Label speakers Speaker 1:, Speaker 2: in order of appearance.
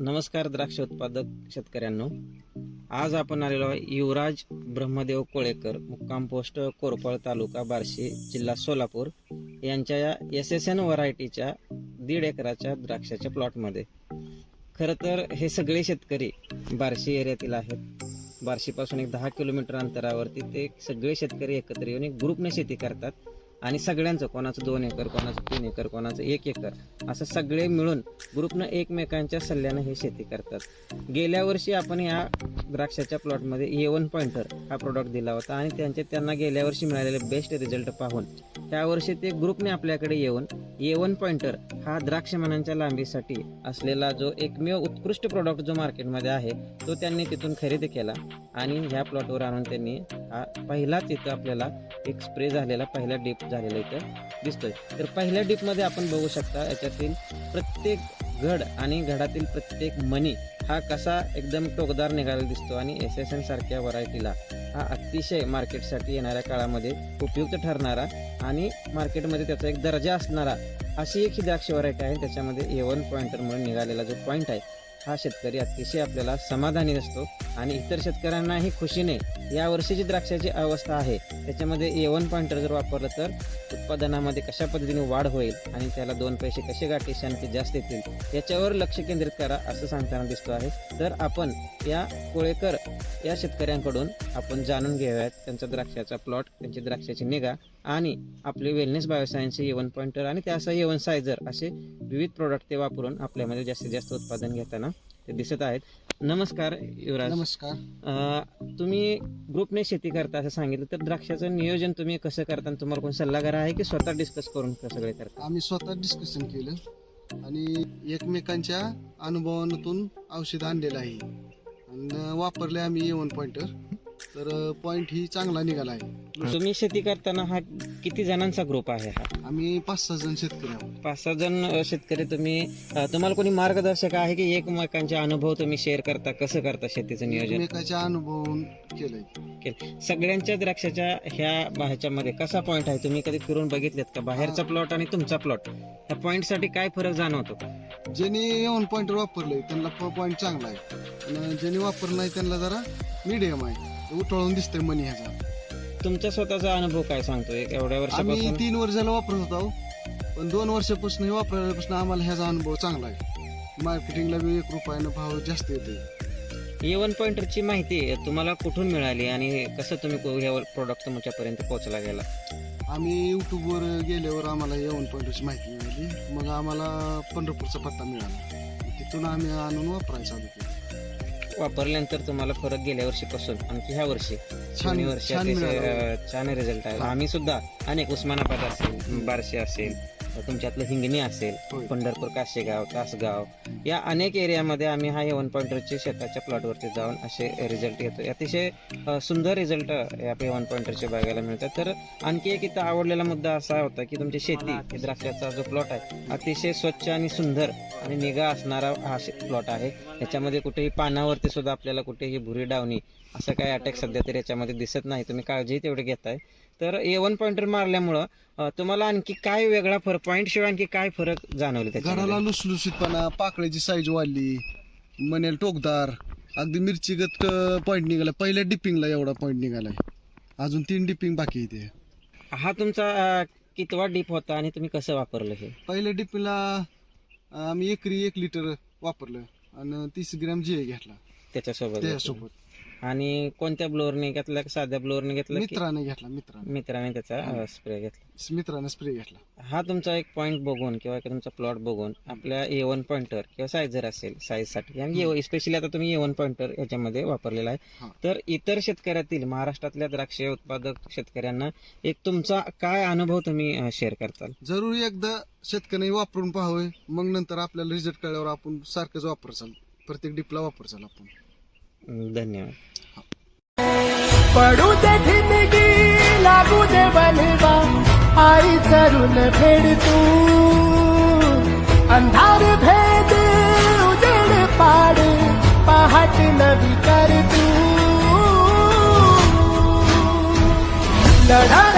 Speaker 1: नमस्कार द्राक्ष उत्पादक शेतकऱ्यांनो. आज आपण आलेलो आहे युवराज ब्रह्मदेव कोळेकर मुक्काम पोस्ट कोरपळ तालुका बार्शी जिल्हा सोलापूर. यांच्या या एस एस एन व्हरायटीच्या दीड एकराच्या द्राक्षाच्या प्लॉटमध्ये. खरं तर हे सगळे शेतकरी बार्शी एरियातील आहेत. बार्शीपासून एक दहा किलोमीटर अंतरावरती ते सगळे शेतकरी एकत्र येऊन एक ग्रुपने शेती करतात. आणि सगळ्यांचं कोणाचं दोन एकर कोणाचं तीन एकर कोणाचं एक एकर असं सगळे मिळून ग्रुपनं एकमेकांच्या सल्ल्यानं हे शेती करतात. गेल्या वर्षी आपण या द्राक्षाच्या प्लॉटमध्ये ए वन पॉइंटर हा प्रोडक्ट दिला होता आणि त्यांचे त्यांना गेल्या वर्षी मिळालेले बेस्ट रिझल्ट पाहून त्यावर्षी ते ग्रुपने आपल्याकडे येऊन ए वन पॉइंटर हा द्राक्षमानांच्या लांबीसाठी असलेला जो एकमेव उत्कृष्ट प्रॉडक्ट जो मार्केटमध्ये आहे तो त्यांनी तिथून खरेदी केला. आणि ह्या प्लॉटवर आणून त्यांनी हा पहिलाच इथं आपल्याला एक स्प्रे झालेला पहिला डीप झालेला इथं दिसतोय. तर पहिल्या डीपमध्ये आपण बघू शकता याच्यातील प्रत्येक घड आणि घडातील प्रत्येक मणी हा कसा एकदम टोकदार निघालेला दिसतो आणि एस एस एन सारख्या व्हरायटीला हा अतिशय मार्केटसाठी येणाऱ्या काळामध्ये उपयुक्त ठरणारा आणि मार्केटमध्ये त्याचा एक दर्जा असणारा अशी एक ही द्राक्ष व्हरायटी आहे त्याच्यामध्ये ए वन पॉइंटर म्हणून निघालेला जो पॉईंट आहे हा शेतकरी अतिशय आपल्याला समाधानी असतो आणि इतर शेतकऱ्यांनाही खुशीने या वर्षीची द्राक्षाची अवस्था आहे. त्याच्यामध्ये ए वन पॉइंटर जर वापरलं तर उत्पादनामध्ये कशा पद्धतीने वाढ होईल आणि त्याला दोन पैसे कसे गाठीशी ते जास्त येतील याच्यावर लक्ष केंद्रित करा असं सांगताना दिसतो आहे. तर आपण या कोळेकर या शेतकऱ्यांकडून आपण जाणून घेऊयात त्यांचा द्राक्षाचा प्लॉट त्यांची द्राक्षाची निगा आणि आपले वेलनेस बायोसायन्सचे एवन पॉइंटर आणि त्यासह एवन सायझर असे विविध प्रोडक्ट ते वापरून आपल्यामध्ये जास्तीत जास्त उत्पादन घेताना ते दिसत आहेत. नमस्कार युवराज.
Speaker 2: नमस्कार.
Speaker 1: तुम्ही ग्रुपने शेती करता असं सांगितलं तर द्राक्षाचं नियोजन तुम्ही कसं करता आणि तुम्हाला कोण सल्लागार आहे की स्वतः डिस्कस करून सगळे करता?
Speaker 2: आम्ही स्वतः डिस्कशन केलं आणि एकमेकांच्या अनुभवातून औषध आणलेलं आहे. आणि वापरले आम्ही वन पॉइंटर तर पॉइंट ही चांगला निघाला आहे.
Speaker 1: तुम्ही शेती करताना हा किती जणांचा ग्रुप आहे हा?
Speaker 2: आम्ही पाच सहा जण शेतकरी आहोत.
Speaker 1: पाच सहा जण अ, शेतकरी तुम्ही अ, तुम्हाला कोणी मार्गदर्शक आहे की एकमेकांचे अनुभव तुम्ही शेअर करता? कसं करता शेतीचं नियोजन?
Speaker 2: एकमेकाच्या अनुभवून केलंय.
Speaker 1: केलं सगळ्यांच्या द्राक्षाच्या ह्या ह्याच्यामध्ये कसा पॉईंट आहे? तुम्ही कधी फिरून बघितलेत का? बाहेरचा प्लॉट आणि तुमचा प्लॉट त्या पॉईंटसाठी काय फरक जाणवतो?
Speaker 2: ज्यांनी वन पॉइंटर वापरलंय त्यांना पॉइंट चांगला आहे. आणि ज्यांनी वापरलं नाही त्यांना जरा मीडियम आहे. उठळून दिसतंय मनी ह्याचा.
Speaker 1: तुमचा स्वतःचा अनुभव काय सांगतोय? एवढ्या
Speaker 2: आम्ही
Speaker 1: वर्षापासून?
Speaker 2: तीन वर्षाला वापरत होतो. पण दोन वर्षापासून हे वापरल्यापासून आम्हाला ह्याचा अनुभव चांगला आहे. मार्केटिंगला बी एक रुपयानं भाव जास्त येते
Speaker 1: ए वन पॉइंटरची माहिती तुम्हाला कुठून मिळाली आणि कसं तुम्ही ह्या प्रोडक्ट तुमच्यापर्यंत पोहोचला गेला?
Speaker 2: आम्ही युट्यूबवर गेल्यावर आम्हाला येऊन पॉईंटची माहिती मिळाली. मग आम्हाला पंढरपूरचा पत्ता मिळाला. तिथून आम्ही आणून वापरायला चालू केलं.
Speaker 1: वापरल्यानंतर तुम्हाला फरक गेल्या वर्षीपासून आणखी ह्या वर्षी.
Speaker 2: छान
Speaker 1: दोन्ही वर्षी
Speaker 2: छान
Speaker 1: अतिशय,
Speaker 2: मिळालं.
Speaker 1: अ, छान रिझल्ट आहे. आम्ही सुद्धा अनेक उस्मानाबाद असेल बार्शी असेल तुमच्यातलं हिंगणी असेल. पंढरपूर काशेगाव तासगाव या अनेक एरियामध्ये आम्ही हा वन पॉइंटरचे शेताच्या प्लॉटवरती जाऊन असे रिझल्ट घेतो. अतिशय सुंदर रिझल्ट या वन पॉइंटरचे बघायला मिळतात. तर आणखी एक इथं आवडलेला मुद्दा असा होता की तुमची शेती हे द्राक्षाचा जो प्लॉट आहे अतिशय स्वच्छ आणि सुंदर आणि निगा असणारा हा प्लॉट आहे. याच्यामध्ये कुठेही पानावरती सुद्धा आपल्याला कुठेही भुरी डावणी असं काही अटॅक सध्या तरी याच्यामध्ये दिसत नाही. तुम्ही काळजी तेवढी घेताय. तर ए वन पॉइंटर मारल्यामुळं तुम्हाला आणखी काय वेगळा फरक पॉईंट शिवाय आणखी काय फरक जाणवले
Speaker 2: घराला लुसलुसीतपणा पाकळीची साईज वाढली मनेल टोकदार अगदी मिरचीगत पॉईंट निघाला पहिल्या डिपिंगला एवढा पॉईंट निघालाय. अजून तीन डिपिंग बाकी आहे ते.
Speaker 1: हा तुमचा अ, कितवा डीप होता आणि तुम्ही कसं वापरलं हे?
Speaker 2: पहिल्या डिपिंगला आम्ही एकरी एक लिटर वापरलं आणि तीस ग्रॅम जे घेतला.
Speaker 1: त्याच्यासोबत?
Speaker 2: त्यासोबत
Speaker 1: आणि कोणत्या ब्लोअरने घेतला? का साध्या ब्लोअरने घेतला की?
Speaker 2: मित्राने घेतला मित्राने.
Speaker 1: मित्राने त्याचा स्प्रे घेतला.
Speaker 2: मित्राने स्प्रे घेतला.
Speaker 1: हा तुमचा एक पॉईंट बघून किंवा तुमचा प्लॉट बघून आपल्या ए वन पॉइंटर किंवा सायझर असेल साईजसाठी आणि स्पेशली आता तुम्ही ए वन पॉइंटर याच्यामध्ये वापरलेला आहे. तर इतर शेतकऱ्यातील महाराष्ट्रातल्या द्राक्ष उत्पादक शेतकऱ्यांना एक तुमचा काय अनुभव तुम्ही शेअर करताल?
Speaker 2: जरूर एकदा शेतकऱ्यांनी वापरून पाहावे. मग नंतर आपल्याला रिझल्ट कळल्यावर आपण सारखंच वापरचाल. प्रत्येक डिपला वापरचाल आपण.
Speaker 1: अं, धन्यवाद.
Speaker 3: पडू दे लागू दे बनवा आई चरून फेड तू. अंधार भेद उजेड पाड पहाट नवी कर तू. लढा